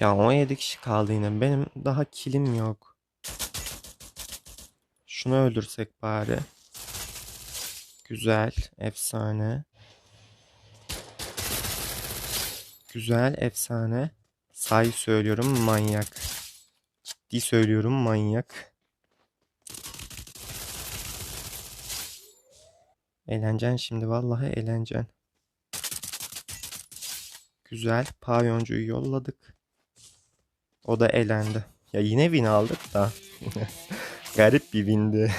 Ya 17 kişi kaldı yine. Benim daha kilim yok. Şunu öldürsek bari. Güzel. Efsane. Güzel. Efsane. Say söylüyorum manyak. Ciddi söylüyorum manyak. Eğlencen şimdi vallahi eğlencen. Güzel. Pavyoncuyu yolladık. O da elendi. Ya yine win aldık da. Garip bir windi.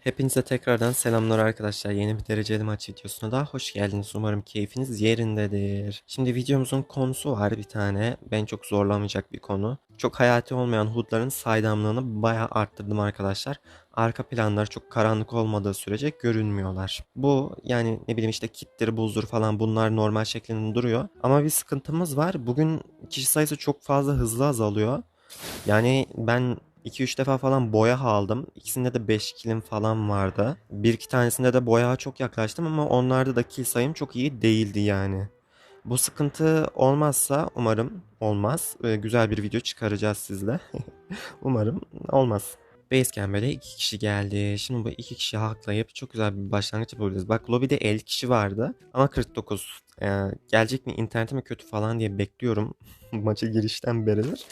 Hepinize tekrardan selamlar arkadaşlar. Yeni bir dereceli maç videosuna daha hoş geldiniz. Umarım keyfiniz yerindedir. Şimdi videomuzun konusu var bir tane. Ben çok zorlamayacak bir konu. Çok hayati olmayan HUD'ların saydamlığını bayağı arttırdım arkadaşlar. Arka planlar çok karanlık olmadığı sürece görünmüyorlar. Bu yani ne bileyim işte kittir, buzdur falan bunlar normal şeklinde duruyor. Ama bir sıkıntımız var. Bugün kişi sayısı çok fazla hızlı azalıyor. Yani ben 2-3 defa falan boya aldım. İkisinde de 5 kilim falan vardı. Bir iki tanesinde de boya çok yaklaştım ama onlarda da kill sayım çok iyi değildi yani. Bu sıkıntı olmazsa umarım olmaz. Ee, güzel bir video çıkaracağız sizle. umarım olmaz. Basecamp'e iki kişi geldi. Şimdi bu iki kişi haklayıp çok güzel bir başlangıç yapabiliriz. Bak lobide 50 kişi vardı ama 49. Ee, gelecek mi internetim mi kötü falan diye bekliyorum. Maça girişten beridir.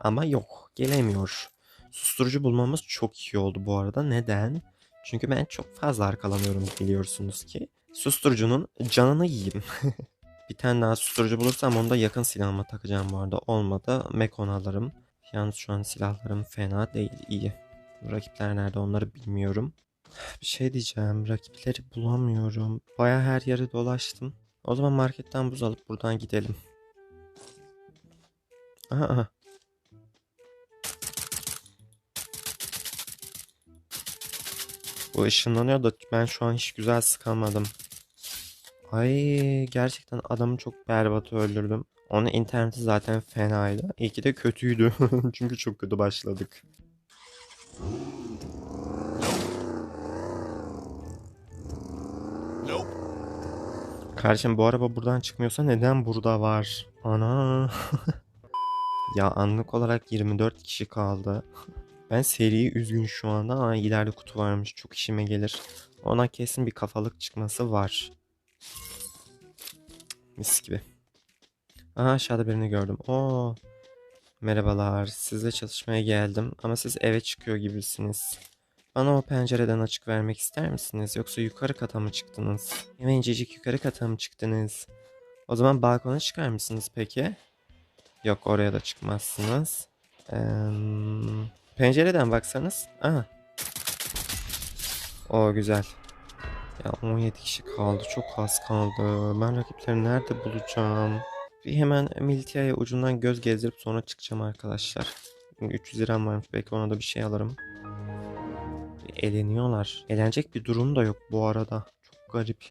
Ama yok gelemiyor. Susturucu bulmamız çok iyi oldu bu arada. Neden? Çünkü ben çok fazla arkalanıyorum biliyorsunuz ki. Susturucunun canını yiyeyim. bir tane daha susturucu bulursam onu da yakın silahıma takacağım bu arada. Olmadı Mekon alırım. Yalnız şu an silahlarım fena değil iyi. Rakipler nerede onları bilmiyorum. Bir şey diyeceğim. Rakipleri bulamıyorum. Baya her yere dolaştım. O zaman marketten buz alıp buradan gidelim. Aha. Bu ışınlanıyor da ben şu an hiç güzel sıkamadım. Ay gerçekten adamı çok berbat öldürdüm. Onun interneti zaten fenaydı. İyi ki de kötüydü. Çünkü çok kötü başladık. Kardeşim bu araba buradan çıkmıyorsa neden burada var? Ana. ya anlık olarak 24 kişi kaldı. Ben seriyi üzgün şu anda ama ileride kutu varmış. Çok işime gelir. Ona kesin bir kafalık çıkması var. Mis gibi. Aha aşağıda birini gördüm. Oo. Merhabalar. Sizle çalışmaya geldim ama siz eve çıkıyor gibisiniz. Bana o pencereden açık vermek ister misiniz? Yoksa yukarı kata mı çıktınız? Hemencecik yukarı kata mı çıktınız? O zaman balkona çıkar mısınız peki? Yok oraya da çıkmazsınız. Eee... Pencereden baksanız. Aha. O güzel. Ya 17 kişi kaldı. Çok az kaldı. Ben rakipleri nerede bulacağım? Bir hemen Miltia'ya ucundan göz gezdirip sonra çıkacağım arkadaşlar. 300 liram varmış. Belki ona da bir şey alırım. Eleniyorlar. Eğlenecek bir durum da yok bu arada. Çok garip.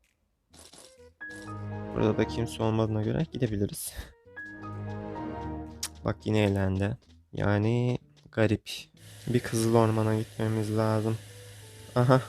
Burada da kimse olmadığına göre gidebiliriz. Bak yine eğlendi. Yani garip. Bir Kızıl Orman'a gitmemiz lazım. Aha.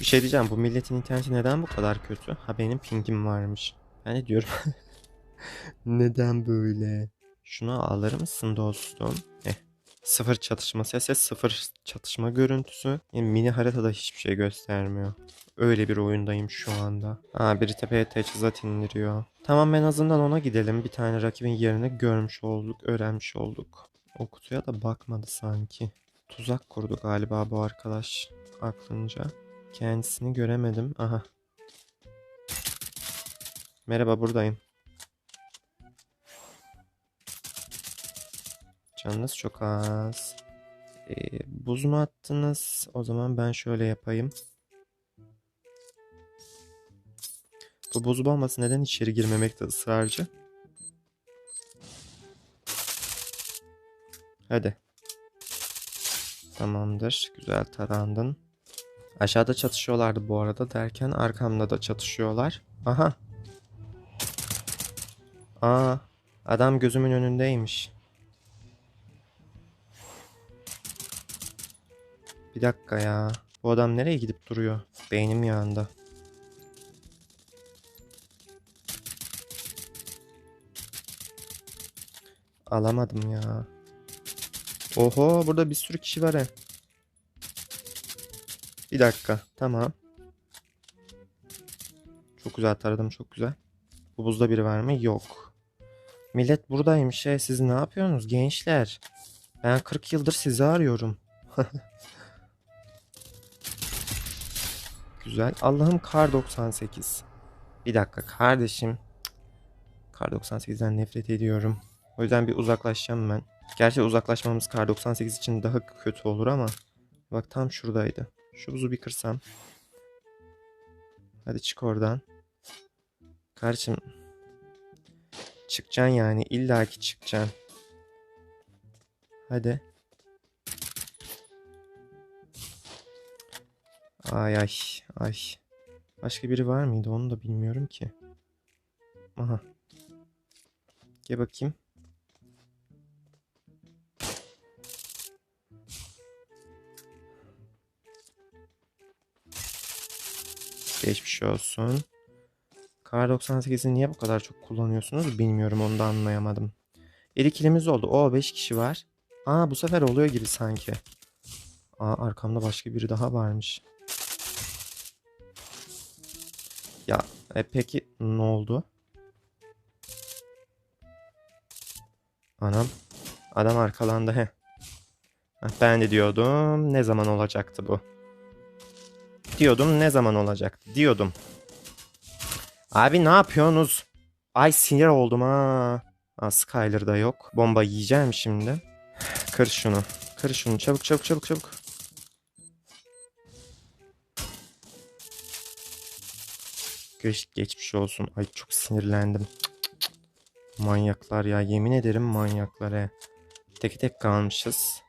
Bir şey diyeceğim. Bu milletin interneti neden bu kadar kötü? Ha benim pingim varmış. Ben de diyorum. neden böyle? Şunu alır mısın dostum? Eh. Sıfır çatışma sesi, sıfır çatışma görüntüsü. Yani mini haritada hiçbir şey göstermiyor. Öyle bir oyundayım şu anda. Aa biri tepeye teçhizat indiriyor. Tamam en azından ona gidelim. Bir tane rakibin yerini görmüş olduk, öğrenmiş olduk. O kutuya da bakmadı sanki. Tuzak kurdu galiba bu arkadaş aklınca. Kendisini göremedim. Aha. Merhaba buradayım. Canınız çok az. Ee, buz mu attınız? O zaman ben şöyle yapayım. Bu buz bombası neden içeri girmemekte ısrarcı? Hadi. Tamamdır. Güzel tarandın. Aşağıda çatışıyorlardı bu arada derken arkamda da çatışıyorlar. Aha. Aa, adam gözümün önündeymiş. Bir dakika ya. Bu adam nereye gidip duruyor? Beynim yağında. Alamadım ya. Oho burada bir sürü kişi var he. Bir dakika. Tamam. Çok güzel taradım çok güzel. Bu buzda biri var mı? Yok. Millet buradaymış he. Siz ne yapıyorsunuz gençler? Ben 40 yıldır sizi arıyorum. Güzel. Allah'ım kar 98. Bir dakika kardeşim. Kar 98'den nefret ediyorum. O yüzden bir uzaklaşacağım ben. Gerçi uzaklaşmamız kar 98 için daha kötü olur ama. Bak tam şuradaydı. Şu buzu bir kırsam. Hadi çık oradan. Kardeşim. Çıkacaksın yani. İlla ki çıkacaksın. Hadi. Ay ay ay. Başka biri var mıydı onu da bilmiyorum ki. Aha. Gel bakayım. Geçmiş olsun. Kar 98'i niye bu kadar çok kullanıyorsunuz bilmiyorum onu da anlayamadım. 7 kilimiz oldu. O 5 kişi var. Aa bu sefer oluyor gibi sanki. Aa arkamda başka biri daha varmış. Ya e, peki ne oldu? Anam. Adam arkalandı he. Heh, Ben de diyordum ne zaman olacaktı bu? Diyordum ne zaman olacaktı? Diyordum. Abi ne yapıyorsunuz? Ay sinir oldum ha. Aa, Skyler da yok. Bomba yiyeceğim şimdi. Kır şunu. Kır şunu çabuk çabuk çabuk çabuk. Geç, geçmiş olsun. Ay çok sinirlendim. Cık. Manyaklar ya yemin ederim manyaklar he. Tek tek kalmışız.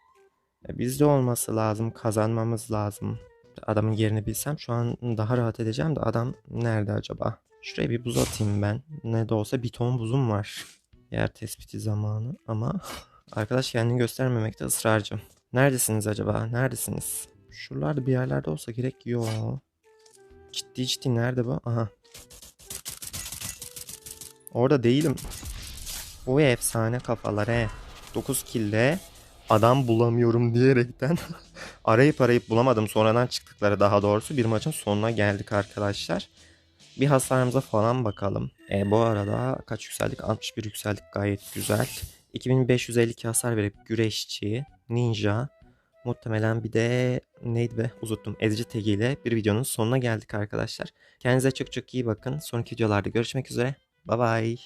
E, bizde olması lazım. Kazanmamız lazım. Adamın yerini bilsem şu an daha rahat edeceğim de adam nerede acaba? Şuraya bir buz atayım ben. Ne de olsa bir ton buzum var. Yer tespiti zamanı ama arkadaş kendini göstermemekte ısrarcı. Neredesiniz acaba? Neredesiniz? Şuralarda bir yerlerde olsa gerek yok. Ciddi ciddi nerede bu? Aha. Orada değilim. O efsane kafalar he. 9 kille adam bulamıyorum diyerekten arayıp arayıp bulamadım. Sonradan çıktıkları daha doğrusu bir maçın sonuna geldik arkadaşlar. Bir hasarımıza falan bakalım. E, bu arada kaç yükseldik? 61 yükseldik gayet güzel. 2552 hasar verip güreşçi, ninja, muhtemelen bir de neydi be uzuttum. Ezici tegiyle bir videonun sonuna geldik arkadaşlar. Kendinize çok çok iyi bakın. Sonraki videolarda görüşmek üzere. Bye bye.